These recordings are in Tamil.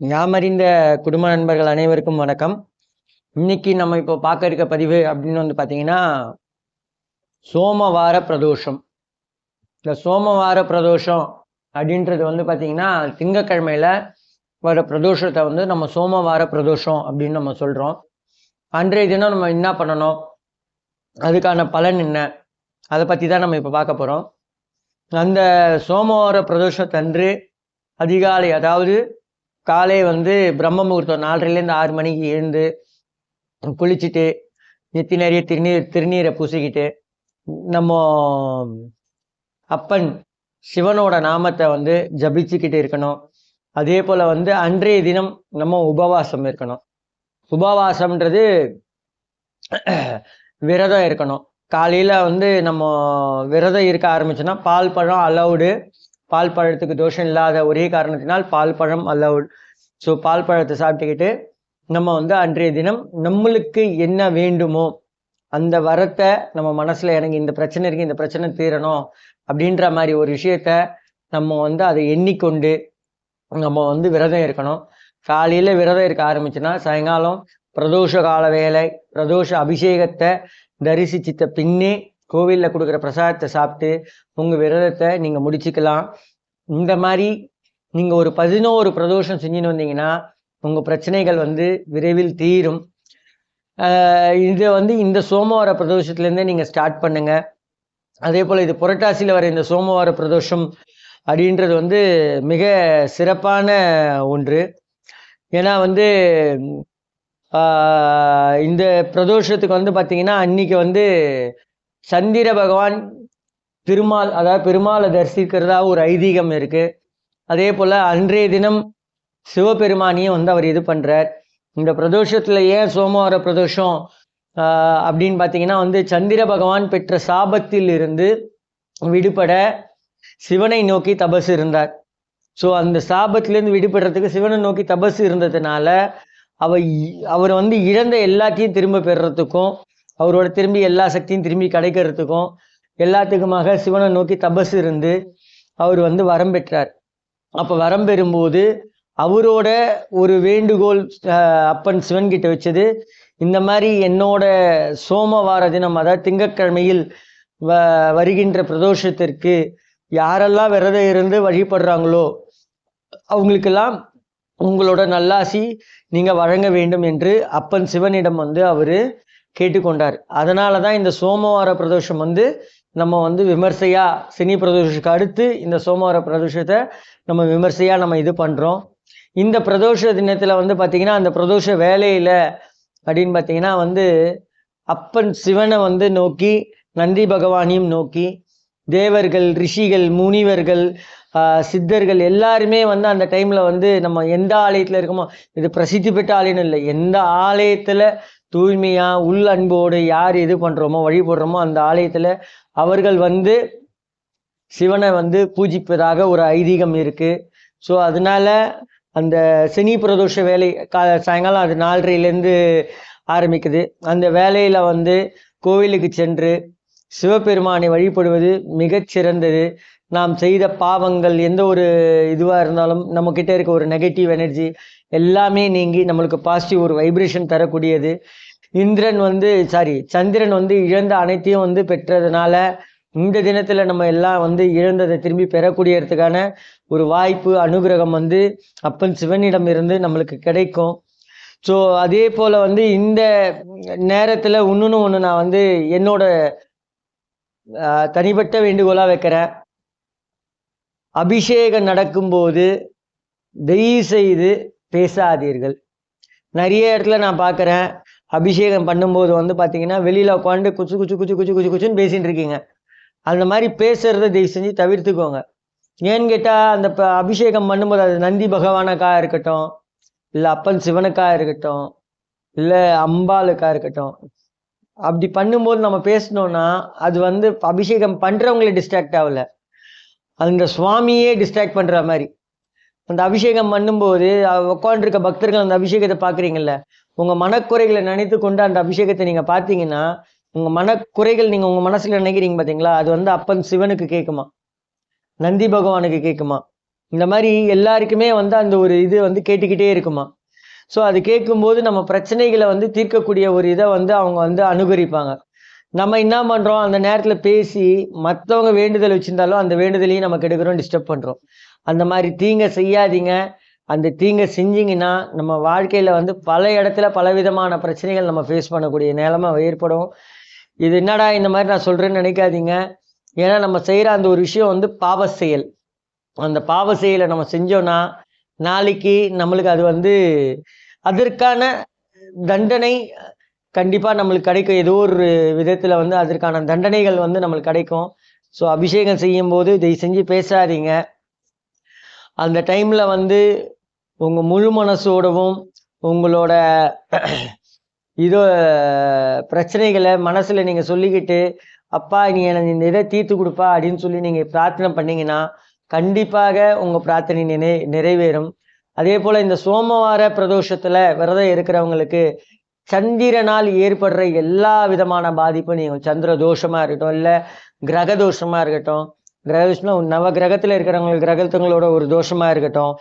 யாமறிந்த குடும்ப நண்பர்கள் அனைவருக்கும் வணக்கம். இன்னைக்கு நம்ம இப்போ பார்க்க இருக்க பதிவு அப்படின்னு வந்து பார்த்தீங்கன்னா சோமவார பிரதோஷம். இந்த சோமவார பிரதோஷம் அப்படின்றது வந்து பார்த்தீங்கன்னா திங்கக்கிழமையில வர பிரதோஷத்தை வந்து நம்ம சோமவார பிரதோஷம் அப்படின்னு நம்ம சொல்கிறோம் அன்றைய தினம் நம்ம என்ன பண்ணணும்? அதுக்கான பலன் என்ன? அதை பற்றி தான் நம்ம இப்போ பார்க்க போகிறோம் அந்த சோமவார பிரதோஷத்தன்று அதிகாலை அதாவது காலை வந்து பிரம்ம முகூர்த்தம் நாலரைலேருந்து ஆறு மணிக்கு எழுந்து குளிச்சுட்டு நெத்தி நிறைய திருநீர் திருநீரை பூசிக்கிட்டு நம்ம அப்பன் சிவனோட நாமத்தை வந்து ஜபிச்சுக்கிட்டு இருக்கணும். அதே போல் வந்து அன்றைய தினம் நம்ம உபவாசம் இருக்கணும். உபவாசம்ன்றது விரதம் இருக்கணும். காலையில் வந்து நம்ம விரதம் இருக்க ஆரம்பிச்சோன்னா பால் பழம் அலௌடு பால் பழத்துக்கு தோஷம் இல்லாத ஒரே காரணத்தினால் பால் பழம் அல்ல. ஸோ பால் பழத்தை சாப்பிட்டுக்கிட்டு நம்ம வந்து அன்றைய தினம் நம்மளுக்கு என்ன வேண்டுமோ அந்த வரத்தை நம்ம மனசில் எனக்கு இந்த பிரச்சனை இருக்கு இந்த பிரச்சனை தீரணும் அப்படின்ற மாதிரி ஒரு விஷயத்த நம்ம வந்து அதை எண்ணிக்கொண்டு நம்ம வந்து விரதம் இருக்கணும். காலையில் விரதம் இருக்க ஆரம்பிச்சுன்னா சாயங்காலம் பிரதோஷ கால வேலை பிரதோஷ அபிஷேகத்தை தரிசிச்சித்த பின்னே கோவிலில் கொடுக்குற பிரசாதத்தை சாப்பிட்டு உங்கள் விரதத்தை நீங்கள் முடிச்சுக்கலாம். இந்த மாதிரி நீங்கள் ஒரு பதினோரு பிரதோஷம் செஞ்சுன்னு வந்தீங்கன்னா உங்கள் பிரச்சனைகள் வந்து விரைவில் தீரும். இதை வந்து இந்த சோமவார பிரதோஷத்துலேருந்தே நீங்கள் ஸ்டார்ட் பண்ணுங்க. அதே போல் இது புரட்டாசியில் வர இந்த சோமவார பிரதோஷம் அப்படின்றது வந்து மிக சிறப்பான ஒன்று. ஏன்னா வந்து இந்த பிரதோஷத்துக்கு வந்து பார்த்தீங்கன்னா அன்னைக்கு வந்து சந்திர பகவான் திருமால் அதாவது பெருமாளை தரிசிக்கிறதா ஒரு ஐதீகம் இருக்கு. அதே போல் அன்றைய தினம் சிவபெருமானியும் வந்து அவர் இது பண்றார். இந்த பிரதோஷத்துல ஏன் சோமவார பிரதோஷம் அப்படின்னு பார்த்தீங்கன்னா வந்து சந்திர பகவான் பெற்ற சாபத்தில் இருந்து விடுபட சிவனை நோக்கி தபஸ் இருந்தார். ஸோ அந்த சாபத்திலேருந்து விடுபடுறதுக்கு சிவனை நோக்கி தபஸ் இருந்ததுனால அவ இ- அவர் வந்து இழந்த எல்லாத்தையும் திரும்ப பெறுறதுக்கும் அவரோட திரும்பி எல்லா சக்தியும் திரும்பி கிடைக்கிறதுக்கும் எல்லாத்துக்குமாக சிவனை நோக்கி தபஸ் இருந்து அவர் வந்து வரம் பெற்றார். அப்போ வரம் பெறும்போது அவரோட ஒரு வேண்டுகோள் அப்பன் சிவன் கிட்ட வச்சது இந்த மாதிரி என்னோட சோமவார தினம் அதாவது திங்கட்கிழமையில் வ வருகின்ற பிரதோஷத்திற்கு யாரெல்லாம் விரதம் இருந்து வழிபடுறாங்களோ அவங்களுக்கெல்லாம் உங்களோட நல்லாசி நீங்கள் வழங்க வேண்டும் என்று அப்பன் சிவனிடம் வந்து அவர் கேட்டுக்கொண்டார். அதனால தான் இந்த சோமவார பிரதோஷம் வந்து நம்ம வந்து விமர்சையாக சினி பிரதோஷத்துக்கு அடுத்து இந்த சோமவார பிரதோஷத்தை நம்ம விமர்சையாக நம்ம இது பண்ணுறோம் இந்த பிரதோஷ தினத்தில் வந்து பார்த்திங்கன்னா அந்த பிரதோஷ வேலையில் அப்படின்னு பார்த்தீங்கன்னா வந்து அப்பன் சிவனை வந்து நோக்கி நந்தி பகவானையும் நோக்கி தேவர்கள் ரிஷிகள் முனிவர்கள் சித்தர்கள் எல்லாருமே வந்து அந்த டைமில் வந்து நம்ம எந்த ஆலயத்தில் இருக்கோமோ இது பிரசித்தி பெற்ற ஆலயம் இல்லை எந்த ஆலயத்தில் தூய்மையா உள் அன்போடு யார் இது பண்றோமோ வழிபடுறோமோ அந்த ஆலயத்துல அவர்கள் வந்து சிவனை வந்து பூஜிப்பதாக ஒரு ஐதீகம் இருக்கு. ஸோ அதனால அந்த சனி பிரதோஷ வேலை கா சாயங்காலம் அது நாலரைலேருந்து ஆரம்பிக்குது. அந்த வேலையில வந்து கோவிலுக்கு சென்று சிவபெருமானை வழிபடுவது மிகச் சிறந்தது. நாம் செய்த பாவங்கள் எந்த ஒரு இதுவாக இருந்தாலும் நம்ம இருக்க ஒரு நெகட்டிவ் எனர்ஜி எல்லாமே நீங்கி நம்மளுக்கு பாசிட்டிவ் ஒரு வைப்ரேஷன் தரக்கூடியது. இந்திரன் வந்து சாரி சந்திரன் வந்து இழந்த அனைத்தையும் வந்து பெற்றதுனால இந்த தினத்தில் நம்ம எல்லாம் வந்து இழந்ததை திரும்பி பெறக்கூடியதுக்கான ஒரு வாய்ப்பு அனுகிரகம் வந்து அப்பன் சிவனிடம் இருந்து நம்மளுக்கு கிடைக்கும். ஸோ அதே போல் வந்து இந்த நேரத்தில் இன்னொன்று ஒன்று நான் வந்து என்னோட தனிப்பட்ட வேண்டுகோளாக வைக்கிறேன். அபிஷேகம் நடக்கும்போது தயவு செய்து பேசாதீர்கள். நிறைய இடத்துல நான் பார்க்குறேன். அபிஷேகம் பண்ணும்போது வந்து பார்த்தீங்கன்னா வெளியில் உட்காந்து குச்சு குச்சு குச்சு குச்சு குச்சு குச்சுன்னு பேசிகிட்டு இருக்கீங்க. அந்த மாதிரி பேசுறத தயவு செஞ்சு தவிர்த்துக்கோங்க. ஏன்னு கேட்டால் அந்த ப- அபிஷேகம் பண்ணும்போது அது நந்தி பகவானக்காக இருக்கட்டும் இல்லை அப்பன் சிவனுக்கா இருக்கட்டும் இல்லை அம்பாளுக்காக இருக்கட்டும். அப்படி பண்ணும்போது நம்ம பேசினோம்னா அது வந்து அபிஷேகம் பண்ணுறவங்களே டிஸ்ட்ராக்ட் ஆகல. அந்த சுவாமியே டிஸ்ட்ராக்ட் பண்ணுற மாதிரி. அந்த அபிஷேகம் பண்ணும்போது உட்காந்துருக்க பக்தர்கள் அந்த அபிஷேகத்தை பார்க்குறீங்கல்ல உங்கள் மனக்குறைகளை நினைத்து கொண்டு அந்த அபிஷேகத்தை நீங்கள் பார்த்தீங்கன்னா உங்கள் மனக்குறைகள் நீங்கள் உங்கள் மனசில் நினைக்கிறீங்க பார்த்தீங்களா அது வந்து அப்பன் சிவனுக்கு கேட்குமா நந்தி பகவானுக்கு கேட்குமா இந்த மாதிரி எல்லாருக்குமே வந்து அந்த ஒரு இது வந்து கேட்டுக்கிட்டே இருக்குமா? ஸோ அது கேட்கும்போது நம்ம பிரச்சனைகளை வந்து தீர்க்கக்கூடிய ஒரு இதை வந்து அவங்க வந்து அனுகரிப்பாங்க. நம்ம என்ன பண்ணுறோம் அந்த நேரத்தில் பேசி மற்றவங்க வேண்டுதல் வச்சுருந்தாலும் அந்த வேண்டுதலையும் நம்ம கெடுக்கிறோம் டிஸ்டர்ப் பண்ணுறோம் அந்த மாதிரி தீங்கை செய்யாதீங்க. அந்த தீங்கை செஞ்சிங்கன்னா நம்ம வாழ்க்கையில் வந்து பல இடத்துல பலவிதமான பிரச்சனைகள் நம்ம ஃபேஸ் பண்ணக்கூடிய நிலமை ஏற்படும். இது என்னடா இந்த மாதிரி நான் சொல்கிறேன்னு நினைக்காதீங்க. ஏன்னா நம்ம செய்கிற அந்த ஒரு விஷயம் வந்து பாவ செயல். அந்த பாவ செயலை நம்ம செஞ்சோன்னா நாளைக்கு நம்மளுக்கு அது வந்து அதற்கான தண்டனை கண்டிப்பாக நம்மளுக்கு கிடைக்கும். ஏதோ ஒரு விதத்தில் வந்து அதற்கான தண்டனைகள் வந்து நம்மளுக்கு கிடைக்கும். ஸோ அபிஷேகம் செய்யும்போது இதை செஞ்சு பேசாதீங்க. அந்த டைமில் வந்து உங்கள் முழு மனசோடவும் உங்களோட இதோ பிரச்சனைகளை மனசில் நீங்கள் சொல்லிக்கிட்டு அப்பா நீ எனக்கு இந்த இதை தீர்த்து கொடுப்பா அப்படின்னு சொல்லி நீங்கள் பிரார்த்தனை பண்ணிங்கன்னா கண்டிப்பாக உங்கள் பிரார்த்தனை நினை நிறைவேறும். அதே போல் இந்த சோமவார பிரதோஷத்தில் விரதம் இருக்கிறவங்களுக்கு சந்திரனால் ஏற்படுற எல்லா விதமான பாதிப்பும் நீங்கள் சந்திர தோஷமாக இருக்கட்டும் இல்லை கிரக தோஷமாக இருக்கட்டும் கிரக தோஷம்னா நவ கிரகத்தில் இருக்கிறவங்களுக்கு கிரகத்துங்களோட ஒரு தோஷமாக இருக்கட்டும்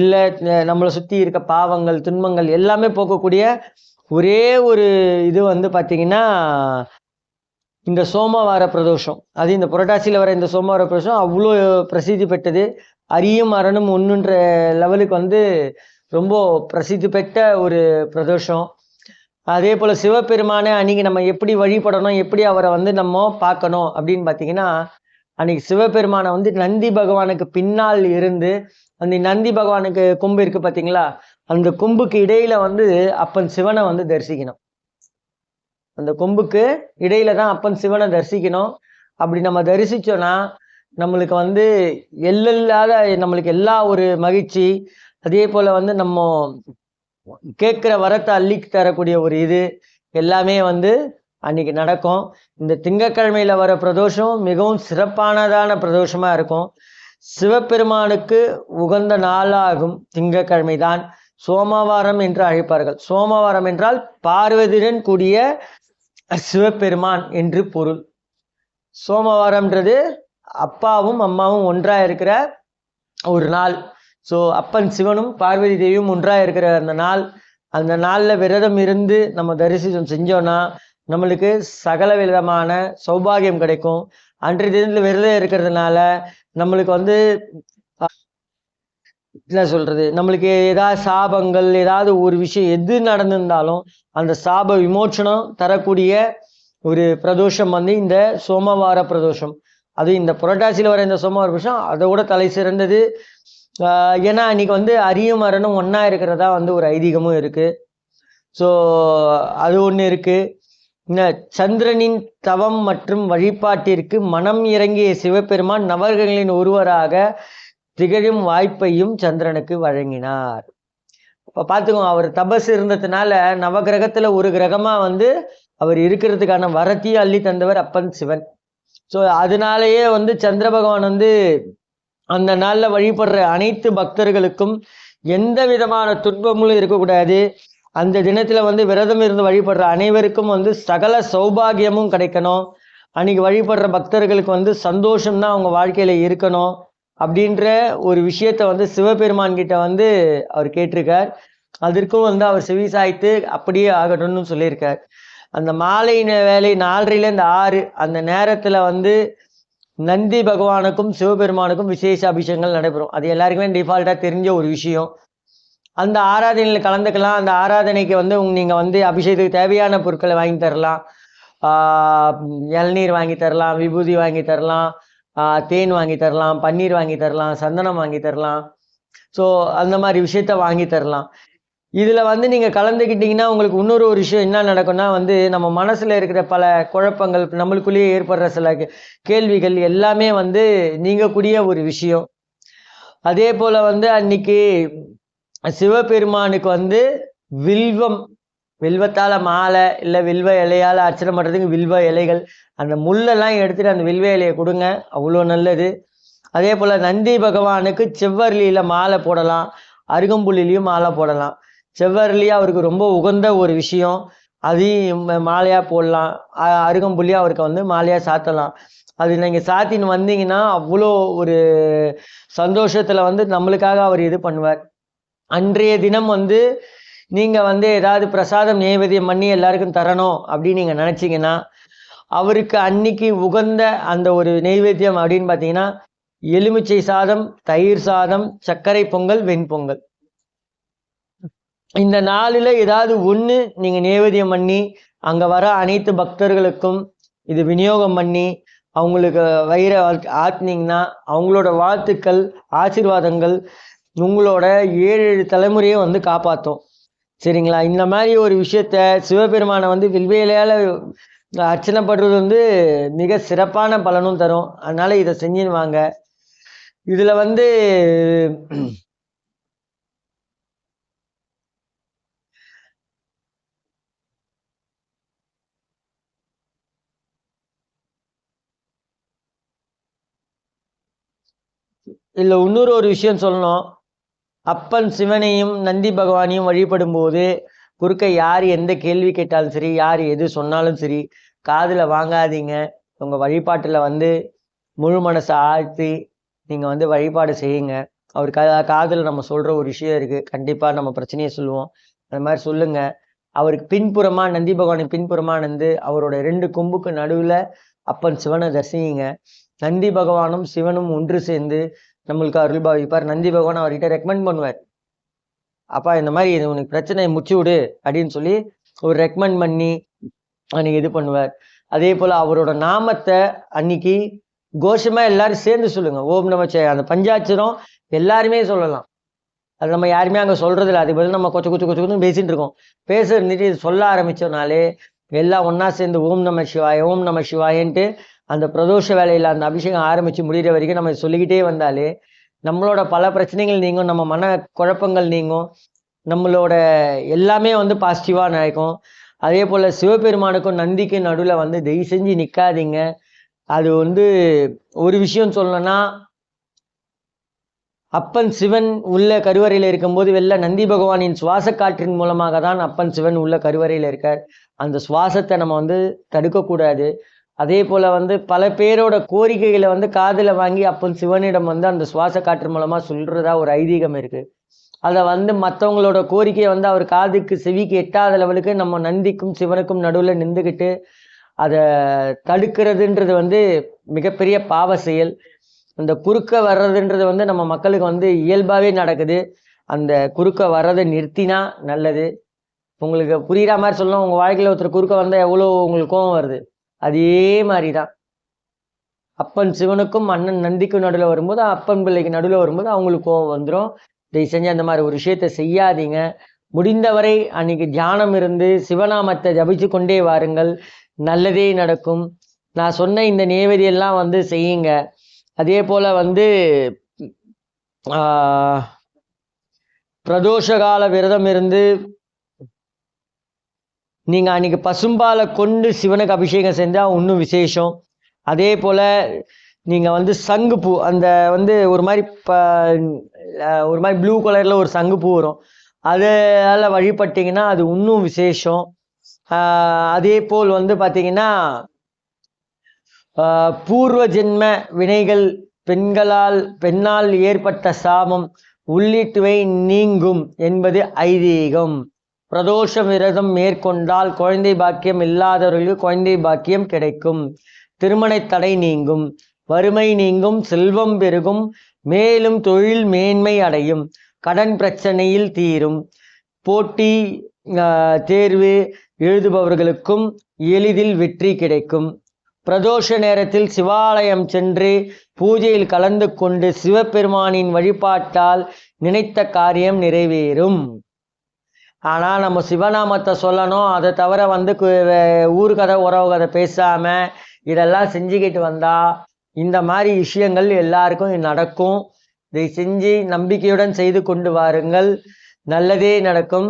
இல்லை நம்மளை சுற்றி இருக்க பாவங்கள் துன்பங்கள் எல்லாமே போக்கக்கூடிய ஒரே ஒரு இது வந்து பார்த்திங்கன்னா இந்த சோமவார பிரதோஷம். அது இந்த புரட்டாசியில் வர இந்த சோமவார பிரதோஷம் அவ்வளோ பிரசித்தி பெற்றது. அரியும் அரணும் ஒன்றுன்ற லெவலுக்கு வந்து ரொம்ப பிரசித்தி பெற்ற ஒரு பிரதோஷம். அதே போல் சிவபெருமானை அன்னைக்கு நம்ம எப்படி வழிபடணும் எப்படி அவரை வந்து நம்ம பார்க்கணும் அப்படின்னு பார்த்தீங்கன்னா அன்னைக்கு சிவபெருமானை வந்து நந்தி பகவானுக்கு பின்னால் இருந்து அந்த நந்தி பகவானுக்கு கொம்பு இருக்கு பார்த்தீங்களா அந்த கொம்புக்கு இடையில வந்து அப்பன் சிவனை வந்து தரிசிக்கணும். அந்த கொம்புக்கு இடையில தான் அப்பன் சிவனை தரிசிக்கணும். அப்படி நம்ம தரிசிச்சோன்னா நம்மளுக்கு வந்து எல்லில்லாத நம்மளுக்கு எல்லா ஒரு மகிழ்ச்சி. அதே போல வந்து நம்ம கேட்குற வரத்தை அள்ளி தரக்கூடிய ஒரு இது எல்லாமே வந்து அன்னைக்கு நடக்கும். இந்த திங்கக்கிழமையில வர பிரதோஷம் மிகவும் சிறப்பானதான பிரதோஷமா இருக்கும். சிவபெருமானுக்கு உகந்த நாளாகும் திங்கக்கிழமை தான் சோமவாரம் என்று அழைப்பார்கள். சோமவாரம் என்றால் பார்வதியுடன் கூடிய சிவபெருமான் என்று பொருள். சோமவாரம்ன்றது அப்பாவும் அம்மாவும் ஒன்றாக இருக்கிற ஒரு நாள். ஸோ அப்பன் சிவனும் பார்வதி தேவியும் ஒன்றாக இருக்கிற அந்த நாள். அந்த நாளில் விரதம் இருந்து நம்ம தரிசனம் செஞ்சோன்னா நம்மளுக்கு சகல விதமான சௌபாகியம் கிடைக்கும். அன்றைய தினத்தில் விரதம் இருக்கிறதுனால நம்மளுக்கு வந்து என்ன சொல்றது? நம்மளுக்கு ஏதாவது சாபங்கள் ஏதாவது ஒரு விஷயம் எது நடந்திருந்தாலும் அந்த சாப விமோச்சனம் தரக்கூடிய ஒரு பிரதோஷம் வந்து இந்த சோமவார பிரதோஷம். அது இந்த புரட்டாசியில் வர இந்த சோமவார பிரதோஷம் அதை விட தலை சிறந்தது. ஏன்னா இன்னைக்கு வந்து அரியும் மரணும் ஒன்றா இருக்கிறதா வந்து ஒரு ஐதீகமும் இருக்கு. ஸோ அது ஒன்று இருக்குது சந்திரனின் தவம் மற்றும் வழிபாட்டிற்கு மனம் இறங்கிய சிவபெருமான் நவர்களின் ஒருவராக திகழும் வாய்ப்பையும் சந்திரனுக்கு வழங்கினார். இப்போ பார்த்துக்கோங்க அவர் தபஸ் இருந்ததுனால நவகிரகத்தில் ஒரு கிரகமா வந்து அவர் இருக்கிறதுக்கான வரத்தையும் அள்ளி தந்தவர் அப்பன் சிவன். ஸோ அதனாலேயே வந்து சந்திர பகவான் வந்து அந்த நாளில் வழிபடுற அனைத்து பக்தர்களுக்கும் எந்த விதமான துன்பமும் இருக்கக்கூடாது. அந்த தினத்தில் வந்து விரதம் இருந்து வழிபடுற அனைவருக்கும் வந்து சகல சௌபாகியமும் கிடைக்கணும். அன்னைக்கு வழிபடுற பக்தர்களுக்கு வந்து சந்தோஷம் தான் அவங்க வாழ்க்கையில் இருக்கணும் அப்படின்ற ஒரு விஷயத்த வந்து சிவபெருமான் கிட்ட வந்து அவர் கேட்டிருக்கார். அதற்கும் வந்து அவர் செவி சாய்த்து அப்படியே ஆகணும்னு சொல்லியிருக்கார். அந்த மாலை வேலை நாலரைல இந்த ஆறு அந்த நேரத்துல வந்து நந்தி பகவானுக்கும் சிவபெருமானுக்கும் விசேஷ அபிஷேகங்கள் நடைபெறும். அது எல்லாருக்குமே டிஃபால்ட்டாக தெரிஞ்ச ஒரு விஷயம். அந்த ஆராதனையில் கலந்துக்கலாம். அந்த ஆராதனைக்கு வந்து உங்க நீங்கள் வந்து அபிஷேகத்துக்கு தேவையான பொருட்களை வாங்கி தரலாம். இளநீர் வாங்கி தரலாம் விபூதி வாங்கி தரலாம் தேன் வாங்கி தரலாம் பன்னீர் வாங்கி தரலாம் சந்தனம் வாங்கி தரலாம். ஸோ அந்த மாதிரி விஷயத்த வாங்கி தரலாம். இதில் வந்து நீங்கள் கலந்துக்கிட்டீங்கன்னா உங்களுக்கு இன்னொரு ஒரு விஷயம் என்ன நடக்கும்னா வந்து நம்ம மனசில் இருக்கிற பல குழப்பங்கள் நம்மளுக்குள்ளேயே ஏற்படுற சில கேள்விகள் எல்லாமே வந்து நீங்கக்கூடிய ஒரு விஷயம். அதே போல் வந்து அன்னைக்கு சிவபெருமானுக்கு வந்து வில்வம் வில்வத்தால் மாலை இல்லை வில்வ இலையால் அர்ச்சனை பண்ணுறதுக்கு வில்வ இலைகள் அந்த முள்ளெல்லாம் எடுத்துகிட்டு அந்த வில்வ இலையை கொடுங்க. அவ்வளோ நல்லது. அதே போல் நந்தி பகவானுக்கு செவ்வரளியில் மாலை போடலாம். அருகம்புள்ளிலையும் மாலை போடலாம். செவ்வரளி அவருக்கு ரொம்ப உகந்த ஒரு விஷயம். அதையும் மாலையாக போடலாம். அ- அவருக்கு வந்து மாலையாக சாத்தலாம். அது நீங்கள் சாத்தின்னு வந்தீங்கன்னா அவ்வளோ ஒரு சந்தோஷத்தில் வந்து நம்மளுக்காக அவர் இது பண்ணுவார். அன்றைய தினம் வந்து நீங்கள் வந்து ஏதாவது பிரசாதம் நைவேத்தியம் பண்ணி எல்லாருக்கும் தரணும் அப்படின்னு நீங்கள் நினச்சிங்கன்னா அவருக்கு அன்னைக்கு உகந்த அந்த ஒரு நெய்வேத்தியம் அப்படின்னு பார்த்தீங்கன்னா எலுமிச்சை சாதம் தயிர் சாதம் சர்க்கரை பொங்கல் வெண்பொங்கல் இந்த நாளில் ஏதாவது ஒன்று நீங்கள் நைவேத்தியம் பண்ணி அங்கே வர அனைத்து பக்தர்களுக்கும் இது விநியோகம் பண்ணி அவங்களுக்கு வயிறை ஆத்தினீங்கன்னா அவங்களோட வாழ்த்துக்கள் ஆசீர்வாதங்கள் உங்களோட ஏழு ஏழு தலைமுறையை வந்து காப்பாற்றும் சரிங்களா? இந்த மாதிரி ஒரு விஷயத்த சிவபெருமானை வந்து வில்வேலையால் அர்ச்சனை படுறது வந்து மிக சிறப்பான பலனும் தரும். அதனால் இதை செஞ்சுன்னு வாங்க இதில் வந்து இதில் இன்னொரு ஒரு விஷயம் சொல்லணும். அப்பன் சிவனையும் நந்தி பகவானையும் வழிபடும் போது குறுக்க யார் எந்த கேள்வி கேட்டாலும் சரி யார் எது சொன்னாலும் சரி காதில் வாங்காதீங்க. உங்கள் வழிபாட்டில் வந்து முழு மனசை ஆழ்த்தி நீங்கள் வந்து வழிபாடு செய்யுங்க. அவர் கா காதில் நம்ம சொல்கிற ஒரு விஷயம் இருக்குது கண்டிப்பாக நம்ம பிரச்சனையை சொல்லுவோம். அந்த மாதிரி சொல்லுங்கள் அவருக்கு பின்புறமாக நந்தி பகவானின் பின்புறமாக நந்து அவரோட ரெண்டு கொம்புக்கு நடுவில் அப்பன் சிவனை தரிசிங்க. நந்தி பகவானும் சிவனும் ஒன்று சேர்ந்து நம்மளுக்கு அருள் பாவிப்பார் நந்தி பகவான் அவர்கிட்ட ரெக்கமெண்ட் பண்ணுவார். அப்பா இந்த மாதிரி இது உனக்கு பிரச்சனையை முடிச்சு விடு அப்படின்னு சொல்லி ஒரு ரெக்கமெண்ட் பண்ணி அன்னைக்கு இது பண்ணுவார். அதே போல் அவரோட நாமத்தை அன்னைக்கு கோஷமாக எல்லாரும் சேர்ந்து சொல்லுங்க. ஓம் நமச்சிவாய அந்த பஞ்சாட்சரம் எல்லாருமே சொல்லலாம். அது நம்ம யாருமே அங்கே சொல்றது இல்லை அதுக்கு பதில் நம்ம கொச்ச கொச்சு கொச்சு கொச்சு பேசிட்டு இருக்கோம். பேச இருந்துட்டு இது சொல்ல ஆரம்பிச்சோம்னாலே எல்லாம் ஒன்றா சேர்ந்து ஓம் நம சிவாய ஓம் நம சிவாயன்ட்டு அந்த பிரதோஷ வேலையில் அந்த அபிஷேகம் ஆரம்பித்து முடிகிற வரைக்கும் நம்ம சொல்லிக்கிட்டே வந்தாலே நம்மளோட பல பிரச்சனைகள் நீங்கும் நம்ம மன குழப்பங்கள் நீங்கும் நம்மளோட எல்லாமே வந்து பாசிட்டிவாக நடக்கும். அதே போல் சிவபெருமானுக்கும் நந்திக்கும் நடுவில் வந்து தயவு செஞ்சு நிற்காதீங்க அது வந்து ஒரு விஷயம் சொல்லணும்னா அப்பன் சிவன் உள்ள கருவறையில் இருக்கும்போது வெளில நந்தி பகவானின் சுவாச காற்றின் மூலமாக தான் அப்பன் சிவன் உள்ள கருவறையில் இருக்கார். அந்த சுவாசத்தை நம்ம வந்து தடுக்கக்கூடாது. அதே போல் வந்து பல பேரோட கோரிக்கைகளை வந்து காதில் வாங்கி அப்போ சிவனிடம் வந்து அந்த சுவாச காற்று மூலமாக சொல்கிறதா ஒரு ஐதீகம் இருக்குது அதை வந்து மற்றவங்களோட கோரிக்கையை வந்து அவர் காதுக்கு செவிக்கு எட்டாத லெவலுக்கு நம்ம நந்திக்கும் சிவனுக்கும் நடுவில் நின்றுக்கிட்டு அதை தடுக்கிறதுன்றது வந்து மிகப்பெரிய பாவ செயல். அந்த குறுக்க வர்றதுன்றது வந்து நம்ம மக்களுக்கு வந்து இயல்பாகவே நடக்குது. அந்த குறுக்க வர்றதை நிறுத்தினா நல்லது. உங்களுக்கு புரிகிற மாதிரி சொல்லணும். உங்கள் வாழ்க்கையில் ஒருத்தர் குறுக்க வந்தால் எவ்வளோ உங்களுக்கு கோவம் வருது? அதே மாதிரி தான் அப்பன் சிவனுக்கும் அண்ணன் நந்திக்கும் நடுவில் வரும்போது அப்பன் பிள்ளைக்கு நடுவில் வரும்போது அவங்களுக்கு கோவம் வந்துடும் இதை செஞ்சு அந்த மாதிரி ஒரு விஷயத்த செய்யாதீங்க. முடிந்தவரை அன்னைக்கு தியானம் இருந்து சிவநாமத்தை ஜபிச்சு கொண்டே வாருங்கள். நல்லதே நடக்கும். நான் சொன்ன இந்த நேவதியெல்லாம் வந்து செய்யுங்க. அதே போல் வந்து பிரதோஷ கால விரதம் இருந்து நீங்கள் அன்றைக்கி பசும்பாலை கொண்டு சிவனுக்கு அபிஷேகம் செஞ்சால் இன்னும் விசேஷம். அதே போல் நீங்கள் வந்து சங்குப்பூ அந்த வந்து ஒரு மாதிரி ப ஒரு மாதிரி ப்ளூ கலரில் ஒரு சங்குப்பூ வரும். அதால் வழிபட்டிங்கன்னா அது இன்னும் விசேஷம். அதே போல் வந்து பார்த்திங்கன்னா பூர்வ ஜென்ம வினைகள் பெண்களால் பெண்ணால் ஏற்பட்ட சாபம் உள்ளிட்டுவை நீங்கும் என்பது ஐதீகம். பிரதோஷ விரதம் மேற்கொண்டால் குழந்தை பாக்கியம் இல்லாதவர்களுக்கு குழந்தை பாக்கியம் கிடைக்கும். திருமண தடை நீங்கும். வறுமை நீங்கும். செல்வம் பெருகும். மேலும் தொழில் மேன்மை அடையும். கடன் பிரச்சனையில் தீரும். போட்டி தேர்வு எழுதுபவர்களுக்கும் எளிதில் வெற்றி கிடைக்கும். பிரதோஷ நேரத்தில் சிவாலயம் சென்று பூஜையில் கலந்து கொண்டு சிவபெருமானின் வழிபாட்டால் நினைத்த காரியம் நிறைவேறும். ஆனால் நம்ம சிவநாமத்தை சொல்லணும். அதை தவிர வந்து ஊர் கதை உறவு கதை பேசாமல் இதெல்லாம் செஞ்சுக்கிட்டு வந்தால் இந்த மாதிரி விஷயங்கள் எல்லாருக்கும் நடக்கும். இதை செஞ்சு நம்பிக்கையுடன் செய்து கொண்டு வாருங்கள். நல்லதே நடக்கும்.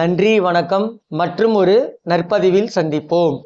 நன்றி வணக்கம். மற்றும் ஒரு நற்பதிவில் சந்திப்போம்.